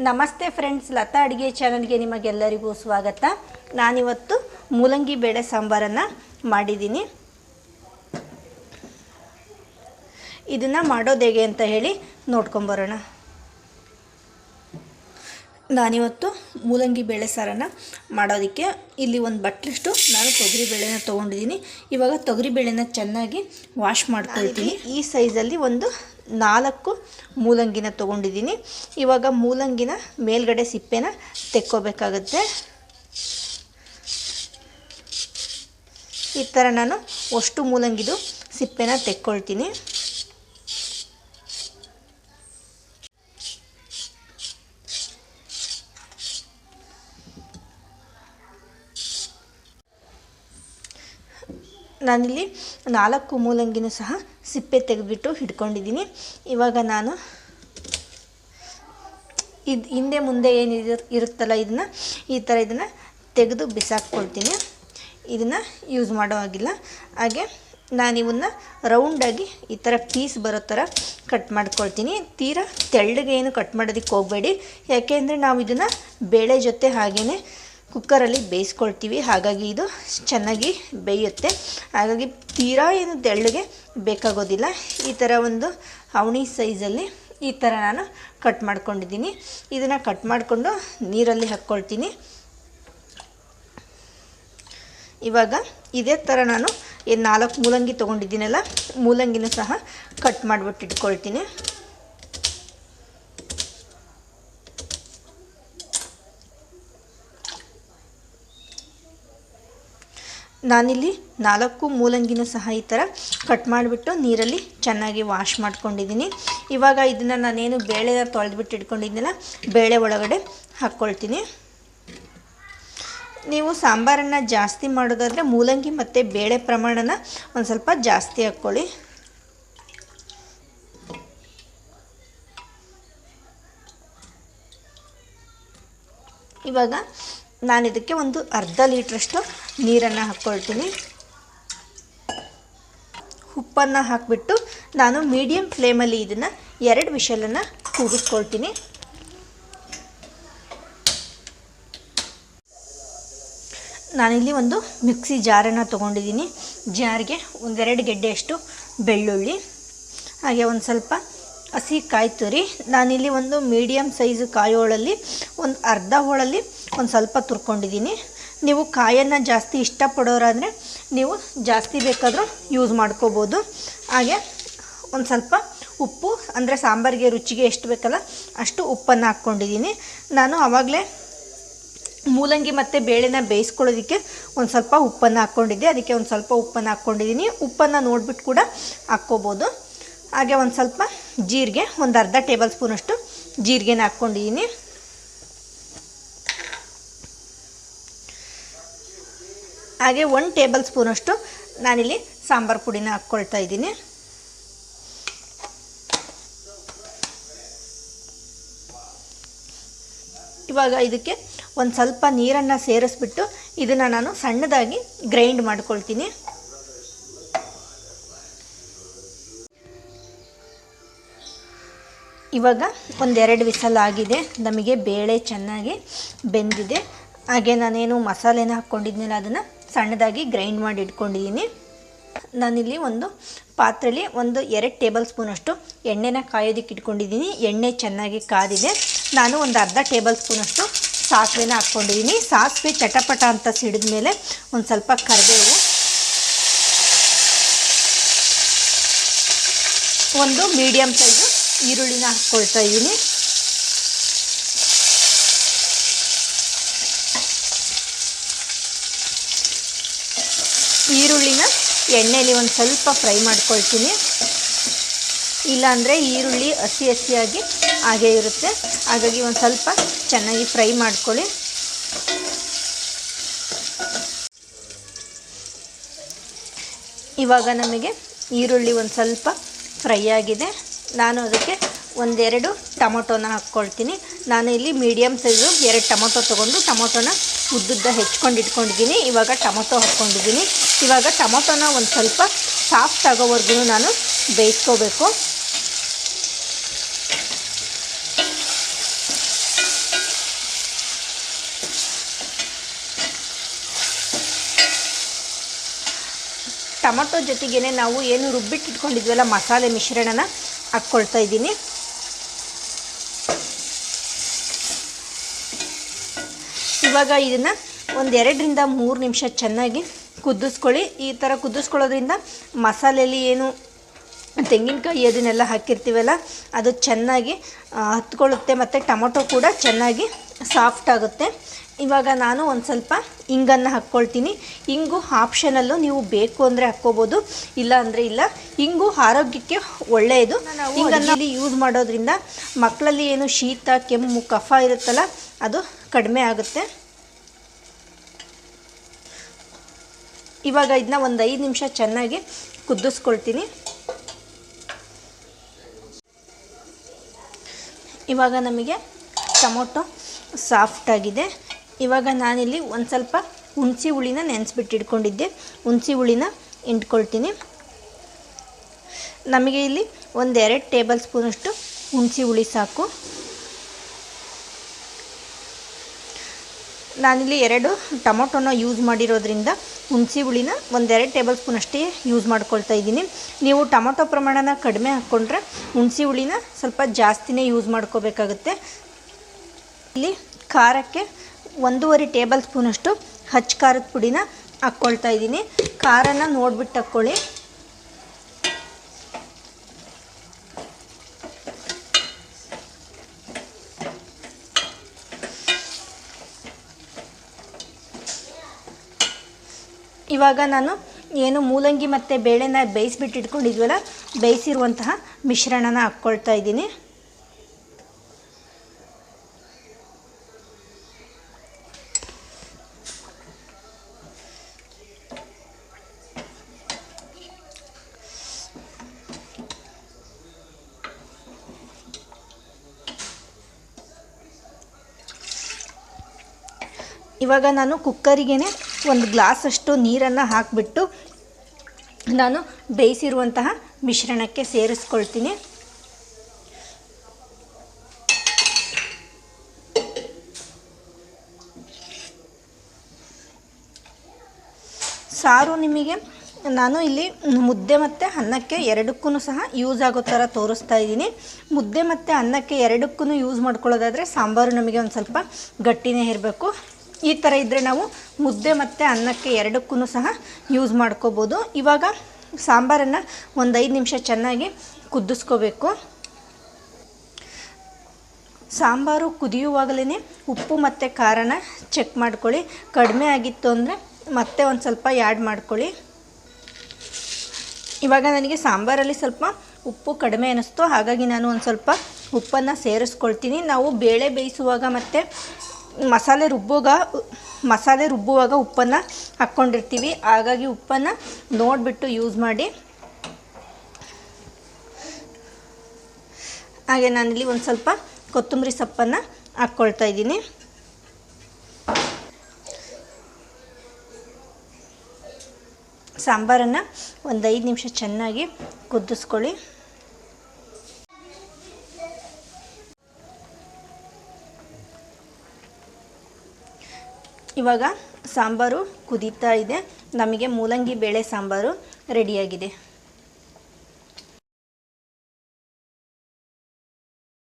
ನಮಸ್ತೆ ಫ್ರೆಂಡ್ಸ್, ಲತಾ ಅಡುಗೆ ಚಾನಲ್ಗೆ ನಿಮಗೆಲ್ಲರಿಗೂ ಸ್ವಾಗತ. ನಾನಿವತ್ತು ಮೂಲಂಗಿ ಬೇಳೆ ಸಾಂಬಾರನ್ನು ಮಾಡಿದ್ದೀನಿ. ಇದನ್ನು ಮಾಡೋದು ಹೇಗೆ ಅಂತ ಹೇಳಿ ನೋಡ್ಕೊಂಬರೋಣ ನಾನಿವತ್ತು ಮೂಲಂಗಿ ಬೇಳೆ ಸಾರನ್ನು ಮಾಡೋದಕ್ಕೆ ಇಲ್ಲಿ ಒಂದು ಬಟ್ಟಲಷ್ಟು ನಾನು ತೊಗರಿ ಬೇಳೆನ ತೊಗೊಂಡಿದ್ದೀನಿ. ಇವಾಗ ತೊಗರಿ ಬೇಳೆನ ಚೆನ್ನಾಗಿ ವಾಶ್ ಮಾಡ್ಕೊಳ್ತೀನಿ ಈ ಸೈಜಲ್ಲಿ ಒಂದು ನಾಲ್ಕು ಮೂಲಂಗಿನ ತೊಗೊಂಡಿದ್ದೀನಿ. ಇವಾಗ ಮೂಲಂಗಿನ ಮೇಲ್ಗಡೆ ಸಿಪ್ಪೆನ ತೆಕ್ಕೋಬೇಕಾಗತ್ತೆ. ಈ ಥರ ನಾನು ಅಷ್ಟು ಮೂಲಂಗಿದು ಸಿಪ್ಪೆನ ತೆಕ್ಕೊಳ್ತೀನಿ. ನಾನಿಲ್ಲಿ ನಾಲ್ಕು ಮೂಲಂಗಿನೂ ಸಹ ಸಿಪ್ಪೆ ತೆಗೆದುಬಿಟ್ಟು ಹಿಡ್ಕೊಂಡಿದ್ದೀನಿ. ಇವಾಗ ನಾನು ಇದು ಹಿಂದೆ ಮುಂದೆ ಏನು ಇರುತ್ತಲ್ಲ ಇದನ್ನು, ಈ ಥರ ಇದನ್ನು ತೆಗೆದು ಬಿಸಾಕ್ಕೊಳ್ತೀನಿ. ಇದನ್ನು ಯೂಸ್ ಮಾಡೋ ಹಾಗಿಲ್ಲ. ಹಾಗೆ ನಾನು ಇವನ್ನ ರೌಂಡಾಗಿ ಈ ಥರ ಪೀಸ್ ಬರೋ ಥರ ಕಟ್ ಮಾಡ್ಕೊಳ್ತೀನಿ. ತೀರಾ ತೆಳ್ಳಗೆ ಏನು ಕಟ್ ಮಾಡೋದಕ್ಕೆ ಹೋಗಬೇಡಿ ಯಾಕೆಂದರೆ ನಾವು ಇದನ್ನು ಬೇಳೆ ಜೊತೆ ಹಾಗೆಯೇ ಕುಕ್ಕರಲ್ಲಿ ಬೇಯಿಸ್ಕೊಳ್ತೀವಿ. ಹಾಗಾಗಿ ಇದು ಚೆನ್ನಾಗಿ ಬೇಯುತ್ತೆ. ಹಾಗಾಗಿ ತೀರಾ ಏನು ತೆಳ್ಳಗೆ ಬೇಕಾಗೋದಿಲ್ಲ. ಈ ಥರ ಒಂದು ಅವಣಿ ಸೈಜಲ್ಲಿ ಈ ಥರ ನಾನು ಕಟ್ ಮಾಡ್ಕೊಂಡಿದ್ದೀನಿ. ಇದನ್ನು ಕಟ್ ಮಾಡಿಕೊಂಡು ನೀರಲ್ಲಿ ಹಾಕ್ಕೊಳ್ತೀನಿ. ಇವಾಗ ಇದೇ ಥರ ನಾನು ಏನು ನಾಲ್ಕು ಮೂಲಂಗಿ ತೊಗೊಂಡಿದ್ದೀನಲ್ಲ, ಮೂಲಂಗಿನೂ ಸಹ ಕಟ್ ಮಾಡಿಬಿಟ್ಟು ಇಟ್ಕೊಳ್ತೀನಿ ನಾನಿಲ್ಲಿ ನಾಲ್ಕು ಮೂಲಂಗಿನೂ ಸಹ ಈ ಥರ ಕಟ್ ಮಾಡಿಬಿಟ್ಟು ನೀರಲ್ಲಿ ಚೆನ್ನಾಗಿ ವಾಶ್ ಮಾಡ್ಕೊಂಡಿದ್ದೀನಿ. ಇವಾಗ ಇದನ್ನು ನಾನೇನು ಬೇಳೆನ ತೊಳೆದ್ಬಿಟ್ಟು ಇಟ್ಕೊಂಡಿದ್ದೀನಲ್ಲ ಬೇಳೆ ಒಳಗಡೆ ಹಾಕ್ಕೊಳ್ತೀನಿ. ನೀವು ಸಾಂಬಾರನ್ನು ಜಾಸ್ತಿ ಮಾಡೋದಾದರೆ ಮೂಲಂಗಿ ಮತ್ತು ಬೇಳೆ ಪ್ರಮಾಣನ ಒಂದು ಸ್ವಲ್ಪ ಜಾಸ್ತಿ ಹಾಕ್ಕೊಳ್ಳಿ. ಇವಾಗ ನಾನು ಇದಕ್ಕೆ ಒಂದು ಅರ್ಧ ಲೀಟ್ರಷ್ಟು ನೀರನ್ನು ಹಾಕ್ಕೊಳ್ತೀನಿ. ಉಪ್ಪನ್ನು ಹಾಕಿಬಿಟ್ಟು ನಾನು ಮೀಡಿಯಮ್ ಫ್ಲೇಮಲ್ಲಿ ಇದನ್ನು ಎರಡು ವಿಷಲನ್ನು ಕೂಗಿಸ್ಕೊಳ್ತೀನಿ. ನಾನಿಲ್ಲಿ ಒಂದು ಮಿಕ್ಸಿ ಜಾರನ್ನು ತೊಗೊಂಡಿದ್ದೀನಿ. ಜಾರ್ಗೆ ಒಂದೆರಡು ಗೆಡ್ಡೆಯಷ್ಟು ಬೆಳ್ಳುಳ್ಳಿ, ಹಾಗೆ ಒಂದು ಸ್ವಲ್ಪ ಹಸಿ ಕಾಯಿ ತುರಿ ನಾನಿಲ್ಲಿ ಒಂದು ಮೀಡಿಯಮ್ ಸೈಜ್ ಕಾಯಿ ಹೋಳಲ್ಲಿ ಒಂದು ಅರ್ಧ ಹೋಳಲ್ಲಿ ಒಂದು ಸ್ವಲ್ಪ ತುರ್ಕೊಂಡಿದ್ದೀನಿ. ನೀವು ಕಾಯನ್ನು ಜಾಸ್ತಿ ಇಷ್ಟಪಡೋರಾದರೆ ನೀವು ಜಾಸ್ತಿ ಬೇಕಾದರೂ ಯೂಸ್ ಮಾಡ್ಕೋಬೋದು. ಹಾಗೆ ಒಂದು ಸ್ವಲ್ಪ ಉಪ್ಪು, ಅಂದರೆ ಸಾಂಬಾರಿಗೆ ರುಚಿಗೆ ಎಷ್ಟು ಬೇಕಲ್ಲ ಅಷ್ಟು ಉಪ್ಪನ್ನು ಹಾಕ್ಕೊಂಡಿದ್ದೀನಿ. ನಾನು ಆವಾಗಲೇ ಮೂಲಂಗಿ ಮತ್ತು ಬೇಳೆನ ಬೇಯಿಸ್ಕೊಳ್ಳೋದಕ್ಕೆ ಒಂದು ಸ್ವಲ್ಪ ಉಪ್ಪನ್ನು ಹಾಕ್ಕೊಂಡಿದ್ದೆ. ಅದಕ್ಕೆ ಒಂದು ಸ್ವಲ್ಪ ಉಪ್ಪನ್ನು ಹಾಕ್ಕೊಂಡಿದ್ದೀನಿ. ಉಪ್ಪನ್ನು ನೋಡಿಬಿಟ್ಟು ಕೂಡ ಹಾಕ್ಕೋಬೋದು. ಹಾಗೆ ಒಂದು ಸ್ವಲ್ಪ ಜೀರಿಗೆ, ಒಂದು ಅರ್ಧ ಟೇಬಲ್ ಸ್ಪೂನಷ್ಟು ಜೀರಿಗೆನ ಹಾಕ್ಕೊಂಡಿದ್ದೀನಿ. ಹಾಗೆ ಒನ್ ಟೇಬಲ್ ಸ್ಪೂನಷ್ಟು ನಾನಿಲ್ಲಿ ಸಾಂಬಾರು ಪುಡಿನ ಹಾಕ್ಕೊಳ್ತಾ ಇದ್ದೀನಿ. ಇವಾಗ ಇದಕ್ಕೆ ಒಂದು ಸ್ವಲ್ಪ ನೀರನ್ನು ಸೇರಿಸ್ಬಿಟ್ಟು ಇದನ್ನು ನಾನು ಸಣ್ಣದಾಗಿ ಗ್ರೈಂಡ್ ಮಾಡ್ಕೊಳ್ತೀನಿ. ಇವಾಗ ಒಂದೆರಡು ವಿಸಲ್ ಆಗಿದೆ. ನಮಗೆ ಬೇಳೆ ಚೆನ್ನಾಗಿ ಬೆಂದಿದೆ. ಹಾಗೆ ನಾನೇನು ಮಸಾಲೆನ ಹಾಕ್ಕೊಂಡಿದ್ನಲ್ಲ ಅದನ್ನು ಸಣ್ಣದಾಗಿ ಗ್ರೈಂಡ್ ಮಾಡಿ ಇಟ್ಕೊಂಡಿದ್ದೀನಿ. ನಾನಿಲ್ಲಿ ಒಂದು ಪಾತ್ರೆಯಲ್ಲಿ ಒಂದು ಎರಡು ಟೇಬಲ್ ಸ್ಪೂನಷ್ಟು ಎಣ್ಣೆನ ಕಾಯೋದಕ್ಕೆ ಇಟ್ಕೊಂಡಿದ್ದೀನಿ. ಎಣ್ಣೆ ಚೆನ್ನಾಗಿ ಕಾದಿದೆ. ನಾನು ಒಂದು ಅರ್ಧ ಟೇಬಲ್ ಸ್ಪೂನಷ್ಟು ಸಾಸಿವೆನ ಹಾಕ್ಕೊಂಡಿದ್ದೀನಿ. ಸಾಸಿವೆ ಚಟಪಟ ಅಂತ ಸಿಡಿದ ಮೇಲೆ ಒಂದು ಸ್ವಲ್ಪ ಕರಿಬೇವು, ಒಂದು ಮೀಡಿಯಮ್ ಸೈಜು ಈರುಳ್ಳಿನ ಹಾಕ್ಕೊಳ್ತಾ ಇದ್ದೀನಿ. ಈರುಳ್ಳಿನ ಎಣ್ಣೆಯಲ್ಲಿ ಒಂದು ಸ್ವಲ್ಪ ಫ್ರೈ ಮಾಡ್ಕೊಳ್ತೀನಿ. ಇಲ್ಲಾಂದರೆ ಈರುಳ್ಳಿ ಹಸಿ ಹಸಿಯಾಗಿ ಹಾಗೇ ಇರುತ್ತೆ. ಹಾಗಾಗಿ ಒಂದು ಸ್ವಲ್ಪ ಚೆನ್ನಾಗಿ ಫ್ರೈ ಮಾಡ್ಕೊಳ್ಳಿ. ಇವಾಗ ನಮಗೆ ಈರುಳ್ಳಿ ಒಂದು ಸ್ವಲ್ಪ ಫ್ರೈ ಆಗಿದೆ. ನಾನು ಅದಕ್ಕೆ ಒಂದೆರಡು ಟೊಮೊಟೊನ ಹಾಕ್ಕೊಳ್ತೀನಿ. ನಾನು ಇಲ್ಲಿ ಮೀಡಿಯಮ್ ಸೈಜು ಎರಡು ಟೊಮೊಟೊ ತೊಗೊಂಡು ಟೊಮೊಟೊನ ಉದ್ದುದ್ದ ಹೆಚ್ಕೊಂಡು ಇಟ್ಕೊಂಡಿದ್ದೀನಿ. ಇವಾಗ ಟೊಮೊಟೊ ಹಾಕ್ಕೊಂಡಿದ್ದೀನಿ. ಇವಾಗ ಟೊಮೊಟೊನ ಒಂದು ಸ್ವಲ್ಪ ಸಾಫ್ಟ್ ಆಗೋವರೆಗೂ ನಾನು ಬೇಯಿಸ್ಕೋಬೇಕು. ಟೊಮೊಟೊ ಜೊತೆಗೇನೆ ನಾವು ಏನು ರುಬ್ಬಿಟ್ಟಿಟ್ಕೊಂಡಿದ್ವಲ್ಲ ಮಸಾಲೆ ಮಿಶ್ರಣನ ಹಾಕ್ಕೊಳ್ತಾ ಇದ್ದೀನಿ. ಇವಾಗ ಇದನ್ನು ಒಂದೆರಡರಿಂದ ಮೂರು ನಿಮಿಷ ಚೆನ್ನಾಗಿ ಕುದಿಸ್ಕೊಳ್ಳಿ. ಈ ಥರ ಕುದಿಸ್ಕೊಳ್ಳೋದ್ರಿಂದ ಮಸಾಲೆಯಲ್ಲಿ ಏನು, ತೆಂಗಿನಕಾಯಿ ಅದನ್ನೆಲ್ಲ ಹಾಕಿರ್ತೀವಲ್ಲ, ಅದು ಚೆನ್ನಾಗಿ ಹತ್ಕೊಳ್ಳುತ್ತೆ ಮತ್ತು ಟೊಮೊಟೊ ಕೂಡ ಚೆನ್ನಾಗಿ ಸಾಫ್ಟ್ ಆಗುತ್ತೆ. ಇವಾಗ ನಾನು ಒಂದು ಸ್ವಲ್ಪ ಇಂಗನ್ನು ಹಾಕ್ಕೊಳ್ತೀನಿ. ಇಂಗು ಆಪ್ಷನಲ್ಲು ನೀವು ಬೇಕು ಅಂದರೆ ಹಾಕ್ಕೋಬೋದು, ಇಲ್ಲ ಅಂದರೆ ಇಲ್ಲ. ಇಂಗು ಆರೋಗ್ಯಕ್ಕೆ ಒಳ್ಳೆಯದು ಇಂಗನ್ನು ಯೂಸ್ ಮಾಡೋದ್ರಿಂದ ಮಕ್ಕಳಲ್ಲಿ ಏನು ಶೀತ, ಕೆಮ್ಮು, ಕಫ ಇರುತ್ತಲ್ಲ, ಅದು ಕಡಿಮೆ ಆಗುತ್ತೆ. ಇವಾಗ ಇದನ್ನ ಒಂದು ಐದು ನಿಮಿಷ ಚೆನ್ನಾಗಿ ಕುದಿಸ್ಕೊಳ್ತೀನಿ ಇವಾಗ ನಮಗೆ ಟೊಮೊಟೊ ಸಾಫ್ಟಾಗಿದೆ ಇವಾಗ ನಾನಿಲ್ಲಿ ಒಂದು ಸ್ವಲ್ಪ ಹುಣಸಿ ಹುಳಿನ ನೆನೆಸ್ಬಿಟ್ಟು ಇಟ್ಕೊಂಡಿದ್ದೆ. ಹುಣಸಿ ಹುಳಿನ ಇಂಟ್ಕೊಳ್ತೀನಿ ನಮಗೆ ಇಲ್ಲಿ ಒಂದೆರಡು ಟೇಬಲ್ ಸ್ಪೂನಷ್ಟು ಹುಣಸಿ ಹುಳಿ ಸಾಕು. ನಾನಿಲ್ಲಿ ಎರಡು ಟೊಮೊಟೊನ ಯೂಸ್ ಮಾಡಿರೋದ್ರಿಂದ ಹುಣಸಿ ಹುಳಿನ ಒಂದೆರಡು ಟೇಬಲ್ ಸ್ಪೂನ್ ಅಷ್ಟೇ ಯೂಸ್ ಮಾಡ್ಕೊಳ್ತಾ ಇದ್ದೀನಿ. ನೀವು ಟೊಮೊಟೊ ಪ್ರಮಾಣನ ಕಡಿಮೆ ಹಾಕ್ಕೊಂಡ್ರೆ ಹುಣಸಿ ಹುಳಿನ ಸ್ವಲ್ಪ ಜಾಸ್ತಿನೇ ಯೂಸ್ ಮಾಡ್ಕೋಬೇಕಾಗುತ್ತೆ. ಇಲ್ಲಿ ಖಾರಕ್ಕೆ ಒಂದೂವರೆ ಟೇಬಲ್ ಸ್ಪೂನಷ್ಟು ಹಚ್ಚ ಖಾರದ ಪುಡಿನ ಹಾಕ್ಕೊಳ್ತಾ ಇದ್ದೀನಿ. ಖಾರನ ನೋಡ್ಬಿಟ್ಟು ಹಾಕ್ಕೊಳ್ಳಿ ಇವಾಗ ನಾನು ಏನು ಮೂಲಂಗಿ ಮತ್ತು ಬೇಳೆನ ಬೇಯಿಸ್ಬಿಟ್ಟು ಇಟ್ಕೊಂಡಿದ್ವಲ್ಲ ಬೇಯಿಸಿರುವಂತಹ ಮಿಶ್ರಣನ ಹಾಕ್ಕೊಳ್ತಾ ಇದ್ದೀನಿ. ಇವಾಗ ನಾನು ಕುಕ್ಕರಿಗೆ ಒಂದು ಗ್ಲಾಸಷ್ಟು ನೀರನ್ನು ಹಾಕಿಬಿಟ್ಟು ನಾನು ಬೇಯಿಸಿರುವಂತಹ ಮಿಶ್ರಣಕ್ಕೆ ಸೇರಿಸ್ಕೊಳ್ತೀನಿ. ಸಾರು ನಿಮಗೆ ನಾನು ಇಲ್ಲಿ ಮುದ್ದೆ ಮತ್ತು ಅನ್ನಕ್ಕೆ ಎರಡಕ್ಕೂ ಸಹ ಯೂಸ್ ಆಗೋ ಥರ ತೋರಿಸ್ತಾ ಇದ್ದೀನಿ. ಮುದ್ದೆ ಮತ್ತು ಅನ್ನಕ್ಕೆ ಎರಡಕ್ಕೂ ಯೂಸ್ ಮಾಡ್ಕೊಳ್ಳೋದಾದರೆ ಸಾಂಬಾರು ನಮಗೆ ಒಂದು ಸ್ವಲ್ಪ ಗಟ್ಟಿನೇ ಇರಬೇಕು. ಈ ಥರ ಇದ್ದರೆ ನಾವು ಮುದ್ದೆ ಮತ್ತು ಅನ್ನಕ್ಕೆ ಎರಡಕ್ಕೂ ಸಹ ಯೂಸ್ ಮಾಡ್ಕೋಬೋದು. ಇವಾಗ ಸಾಂಬಾರನ್ನು ಒಂದು ಐದು ನಿಮಿಷ ಚೆನ್ನಾಗಿ ಕುದಿಸ್ಕೋಬೇಕು. ಸಾಂಬಾರು ಕುದಿಯುವಾಗಲೇ ಉಪ್ಪು ಮತ್ತು ಖಾರನ ಚೆಕ್ ಮಾಡ್ಕೊಳ್ಳಿ. ಕಡಿಮೆ ಆಗಿತ್ತು ಅಂದರೆ ಮತ್ತೆ ಒಂದು ಸ್ವಲ್ಪ ಆ್ಯಡ್ ಮಾಡ್ಕೊಳ್ಳಿ. ಇವಾಗ ನನಗೆ ಸಾಂಬಾರಲ್ಲಿ ಸ್ವಲ್ಪ ಉಪ್ಪು ಕಡಿಮೆ ಅನ್ನಿಸ್ತು ಹಾಗಾಗಿ ನಾನು ಒಂದು ಸ್ವಲ್ಪ ಉಪ್ಪನ್ನು ಸೇರಿಸ್ಕೊಳ್ತೀನಿ. ನಾವು ಬೇಳೆ ಬೇಯಿಸುವಾಗ ಮತ್ತು ಮಸಾಲೆ ರುಬ್ಬುವಾಗ ಮಸಾಲೆ ರುಬ್ಬುವಾಗ ಉಪ್ಪನ್ನು ಹಾಕ್ಕೊಂಡಿರ್ತೀವಿ. ಹಾಗಾಗಿ ಉಪ್ಪನ್ನು ನೋಡಿಬಿಟ್ಟು ಯೂಸ್ ಮಾಡಿ. ಹಾಗೆ ನಾನಿಲ್ಲಿ ಒಂದು ಸ್ವಲ್ಪ ಕೊತ್ತಂಬರಿ ಸೊಪ್ಪನ್ನು ಹಾಕ್ಕೊಳ್ತಾ ಇದ್ದೀನಿ. ಸಾಂಬಾರನ್ನು ಒಂದು ಐದು ನಿಮಿಷ ಚೆನ್ನಾಗಿ ಕುದಿಸ್ಕೊಳ್ಳಿ. ಇವಾಗ ಸಾಂಬಾರು ಕುದೀತಾ ಇದೆ. ನಮಗೆ ಮೂಲಂಗಿ ಬೇಳೆ ಸಾಂಬಾರು ರೆಡಿಯಾಗಿದೆ